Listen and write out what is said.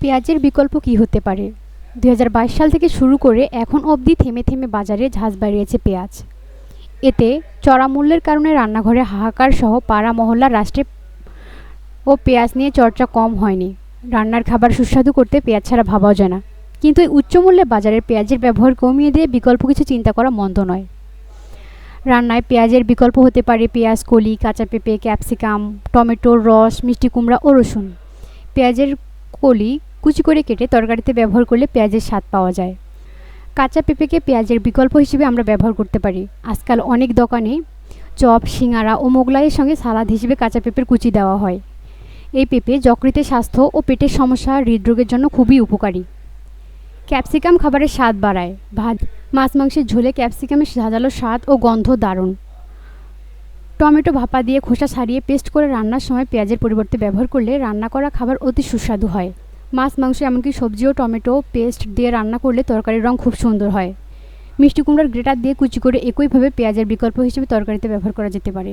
পেঁয়াজের বিকল্প কি হতে পারে? দু হাজার বাইশ সাল থেকে শুরু করে এখন অবধি থেমে থেমে বাজারে ঝাঁজ বাড়িয়েছে পেঁয়াজ। এতে চড়া মূল্যের কারণে রান্নাঘরে হাহাকার সহ পাড়া মহল্লার রাষ্ট্রে ও পেঁয়াজ নিয়ে চর্চা কম হয়নি। রান্নার খাবার সুস্বাদু করতে পেঁয়াজ ছাড়া ভাবাও যায় না। কিন্তু এই উচ্চমূল্যে বাজারের পেঁয়াজের ব্যবহার কমিয়ে দিয়ে বিকল্প কিছু চিন্তা করা মন্দ নয়। রান্নায় পেঁয়াজের বিকল্প হতে পারে পেঁয়াজ, কলি, কাঁচা পেঁপে, ক্যাপসিকাম, টমেটোর রস, মিষ্টি কুমড়া ও রসুন। পেঁয়াজের কলি কুচি করে কেটে তরকারিতে ব্যবহার করলে পেঁয়াজের স্বাদ পাওয়া যায়। কাঁচা পেঁপেকে পেঁয়াজের বিকল্প হিসেবে আমরা ব্যবহার করতে পারি। আজকাল অনেক দোকানে চপ, সিঙ্গারা ও মোগলাইয়ের সঙ্গে সালাদ হিসেবে কাঁচা পেঁপের কুচি দেওয়া হয়। এই পেঁপে যকৃতের স্বাস্থ্য ও পেটের সমস্যা হৃদরোগের জন্য খুবই উপকারী। ক্যাপসিকাম খাবারের স্বাদ বাড়ায়। ভাত, মাছ মাংসের ঝোলে ক্যাপসিকামের ঝাঁঝালো স্বাদ ও গন্ধ দারুণ। টমেটো ভাপা দিয়ে খোসা ছাড়িয়ে পেস্ট করে রান্নার সময় পেঁয়াজের পরিবর্তে ব্যবহার করলে রান্না করা খাবার অতি সুস্বাদু হয়। মাছ, মাংস, এমনকি সবজি ও টমেটো, পেস্ট দিয়ে রান্না করলে তরকারির রং খুব সুন্দর হয়। মিষ্টি কুমড়ার গ্রেটার দিয়ে কুচি করে একইভাবে পেঁয়াজের বিকল্প হিসেবে তরকারিতে ব্যবহার করা যেতে পারে।